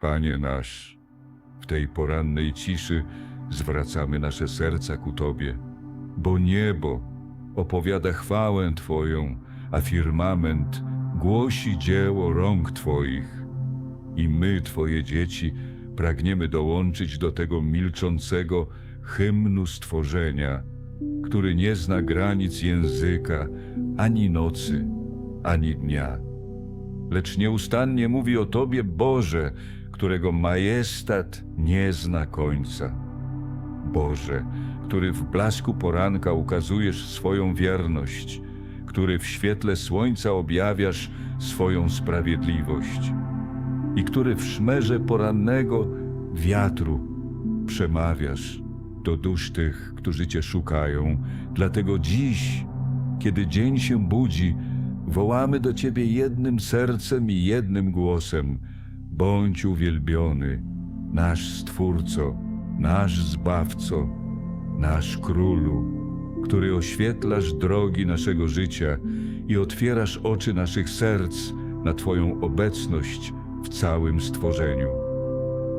Panie nasz, w tej porannej ciszy zwracamy nasze serca ku Tobie, bo niebo opowiada chwałę Twoją, a firmament głosi dzieło rąk Twoich. I my, Twoje dzieci, pragniemy dołączyć do tego milczącego hymnu stworzenia, który nie zna granic języka, ani nocy, ani dnia lecz nieustannie mówi o Tobie, Boże, którego majestat nie zna końca. Boże, który w blasku poranka ukazujesz swoją wierność, który w świetle słońca objawiasz swoją sprawiedliwość i który w szmerze porannego wiatru przemawiasz do dusz tych, którzy Cię szukają. Dlatego dziś, kiedy dzień się budzi, wołamy do Ciebie jednym sercem i jednym głosem. Bądź uwielbiony, nasz Stwórco, nasz Zbawco, nasz Królu, który oświetlasz drogi naszego życia i otwierasz oczy naszych serc na Twoją obecność w całym stworzeniu.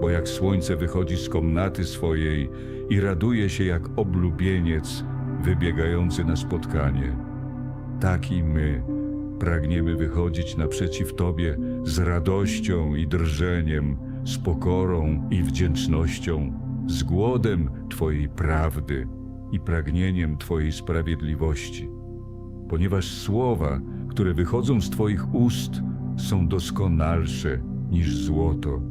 Bo jak słońce wychodzi z komnaty swojej i raduje się jak oblubieniec wybiegający na spotkanie, tak i my pragniemy wychodzić naprzeciw Tobie z radością i drżeniem, z pokorą i wdzięcznością, z głodem Twojej prawdy i pragnieniem Twojej sprawiedliwości ponieważ słowa, które wychodzą z Twoich ust, są doskonalsze niż złoto,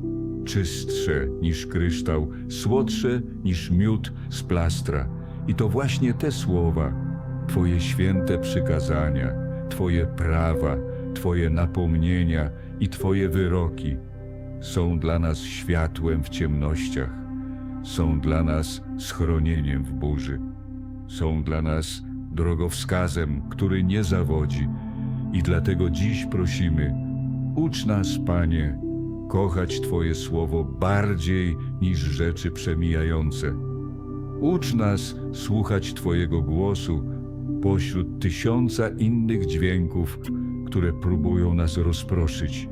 czystsze niż kryształ, słodsze niż miód z plastra. I to właśnie te słowa, Twoje święte przykazania, Twoje prawa, Twoje napomnienia i Twoje wyroki są dla nas światłem w ciemnościach, są dla nas schronieniem w burzy są dla nas drogowskazem, który nie zawodzi. I dlatego dziś prosimy, ucz nas, Panie, kochać Twoje słowo bardziej niż rzeczy przemijające. Ucz nas słuchać Twojego głosu pośród tysiąca innych dźwięków, które próbują nas rozproszyć.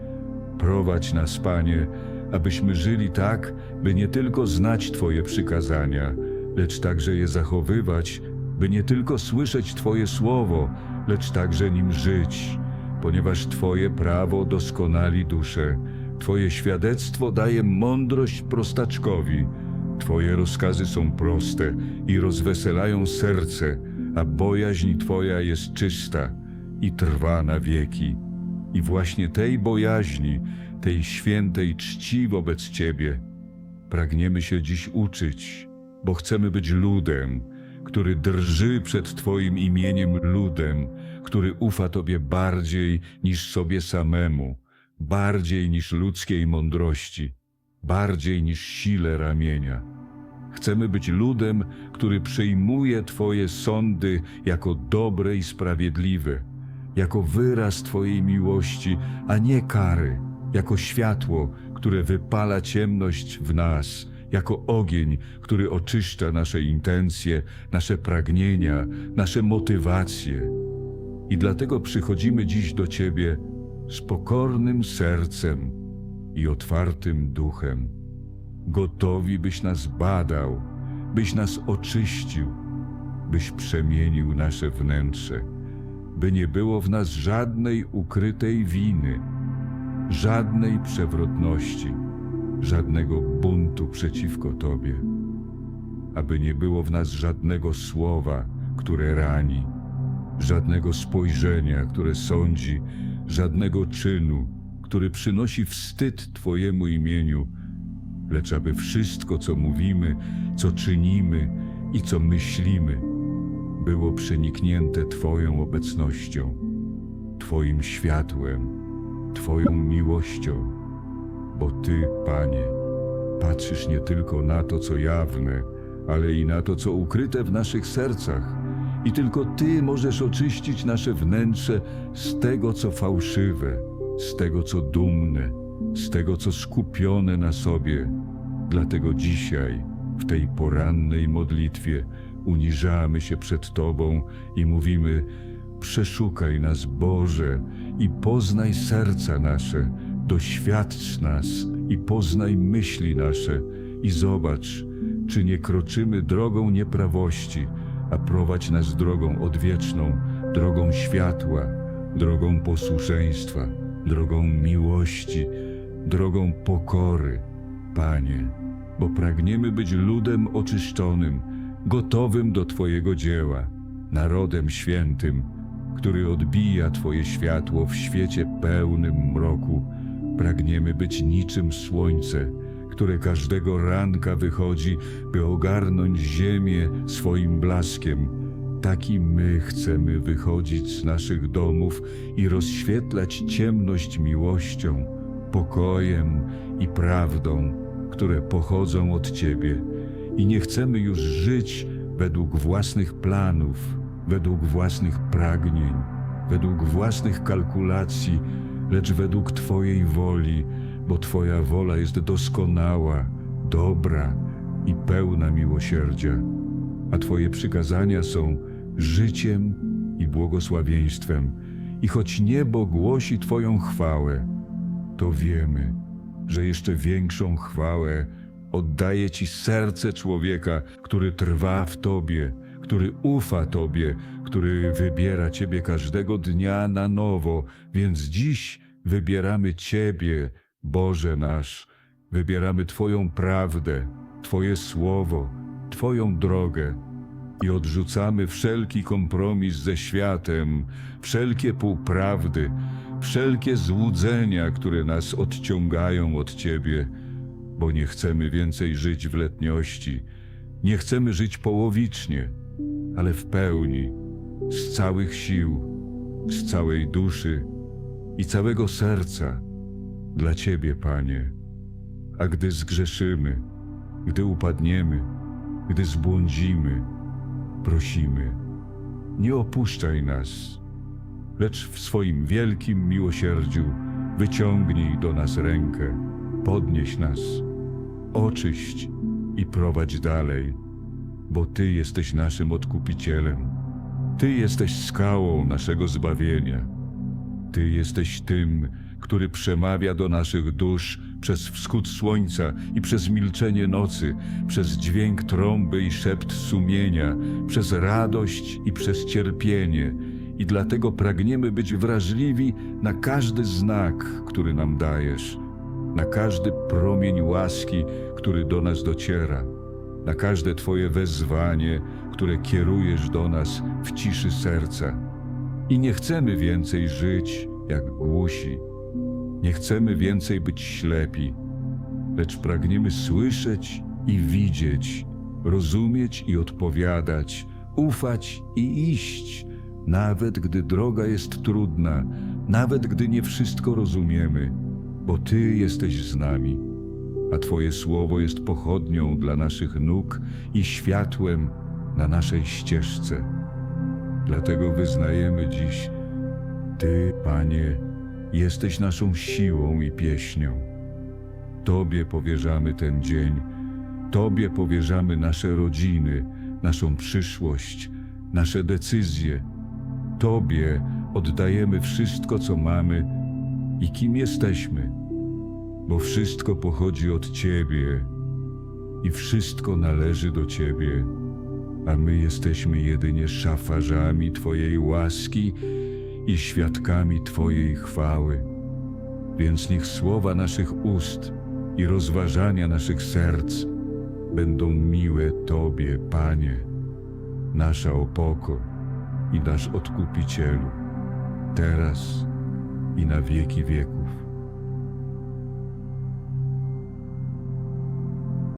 Prowadź nas, Panie, abyśmy żyli tak, by nie tylko znać Twoje przykazania, lecz także je zachowywać, by nie tylko słyszeć Twoje słowo, lecz także nim żyć, ponieważ Twoje prawo doskonali duszę, Twoje świadectwo daje mądrość prostaczkowi, Twoje rozkazy są proste i rozweselają serce, a bojaźń Twoja jest czysta i trwa na wieki. I właśnie tej bojaźni, tej świętej czci wobec Ciebie, pragniemy się dziś uczyć, bo chcemy być ludem, który drży przed Twoim imieniem ludem, który ufa Tobie bardziej niż sobie samemu, bardziej niż ludzkiej mądrości, bardziej niż sile ramienia. Chcemy być ludem, który przyjmuje Twoje sądy jako dobre i sprawiedliwe, jako wyraz Twojej miłości, a nie kary, jako światło, które wypala ciemność w nas, jako ogień, który oczyszcza nasze intencje, nasze pragnienia, nasze motywacje. I dlatego przychodzimy dziś do Ciebie z pokornym sercem i otwartym duchem, gotowi byś nas badał, byś nas oczyścił, byś przemienił nasze wnętrze, by nie było w nas żadnej ukrytej winy, żadnej przewrotności, żadnego buntu przeciwko Tobie, aby nie było w nas żadnego słowa, które rani, żadnego spojrzenia, które sądzi, żadnego czynu, który przynosi wstyd Twojemu imieniu, lecz aby wszystko, co mówimy, co czynimy i co myślimy, było przeniknięte Twoją obecnością, Twoim światłem, Twoją miłością, bo Ty, Panie, patrzysz nie tylko na to, co jawne, ale i na to, co ukryte w naszych sercach. I tylko Ty możesz oczyścić nasze wnętrze z tego, co fałszywe, z tego, co dumne, z tego, co skupione na sobie. Dlatego dzisiaj, w tej porannej modlitwie, uniżamy się przed Tobą i mówimy: Przeszukaj nas, Boże, i poznaj serca nasze, doświadcz nas i poznaj myśli nasze i zobacz, czy nie kroczymy drogą nieprawości, a prowadź nas drogą odwieczną, drogą światła, drogą posłuszeństwa, drogą miłości, drogą pokory, Panie, bo pragniemy być ludem oczyszczonym, gotowym do Twojego dzieła, narodem świętym, który odbija Twoje światło w świecie pełnym mroku. Pragniemy być niczym słońce, które każdego ranka wychodzi, by ogarnąć ziemię swoim blaskiem. Taki my chcemy wychodzić z naszych domów i rozświetlać ciemność miłością, pokojem i prawdą, które pochodzą od Ciebie. I nie chcemy już żyć według własnych planów, według własnych pragnień, według własnych kalkulacji, lecz według Twojej woli, bo Twoja wola jest doskonała, dobra i pełna miłosierdzia, a Twoje przykazania są życiem i błogosławieństwem. I choć niebo głosi Twoją chwałę, to wiemy, że jeszcze większą chwałę oddaje Ci serce człowieka, który trwa w Tobie, który ufa Tobie, który wybiera Ciebie każdego dnia na nowo. Więc dziś wybieramy Ciebie, Boże nasz, wybieramy Twoją prawdę, Twoje słowo, Twoją drogę i odrzucamy wszelki kompromis ze światem, wszelkie półprawdy, wszelkie złudzenia, które nas odciągają od Ciebie, bo nie chcemy więcej żyć w letniości, nie chcemy żyć połowicznie, ale w pełni, z całych sił, z całej duszy i całego serca dla Ciebie, Panie. A gdy zgrzeszymy, gdy upadniemy, gdy zbłądzimy, prosimy, nie opuszczaj nas, lecz w swoim wielkim miłosierdziu wyciągnij do nas rękę, podnieś nas, oczyść i prowadź dalej, bo Ty jesteś naszym odkupicielem. Ty jesteś skałą naszego zbawienia. Ty jesteś tym, który przemawia do naszych dusz przez wschód słońca i przez milczenie nocy, przez dźwięk trąby i szept sumienia, przez radość i przez cierpienie. I dlatego pragniemy być wrażliwi na każdy znak, który nam dajesz, na każdy promień łaski, który do nas dociera, na każde Twoje wezwanie, które kierujesz do nas w ciszy serca. I nie chcemy więcej żyć jak głusi. Nie chcemy więcej być ślepi, lecz pragniemy słyszeć i widzieć, rozumieć i odpowiadać, ufać i iść, nawet gdy droga jest trudna, nawet gdy nie wszystko rozumiemy, bo Ty jesteś z nami, a Twoje słowo jest pochodnią dla naszych nóg i światłem na naszej ścieżce. Dlatego wyznajemy dziś, Ty, Panie, jesteś naszą siłą i pieśnią. Tobie powierzamy ten dzień, Tobie powierzamy nasze rodziny, naszą przyszłość, nasze decyzje. Tobie oddajemy wszystko, co mamy i kim jesteśmy, bo wszystko pochodzi od Ciebie i wszystko należy do Ciebie, a my jesteśmy jedynie szafarzami Twojej łaski i świadkami Twojej chwały. Więc niech słowa naszych ust i rozważania naszych serc będą miłe Tobie, Panie, nasza opoko i nasz Odkupicielu, teraz i na wieki wieków.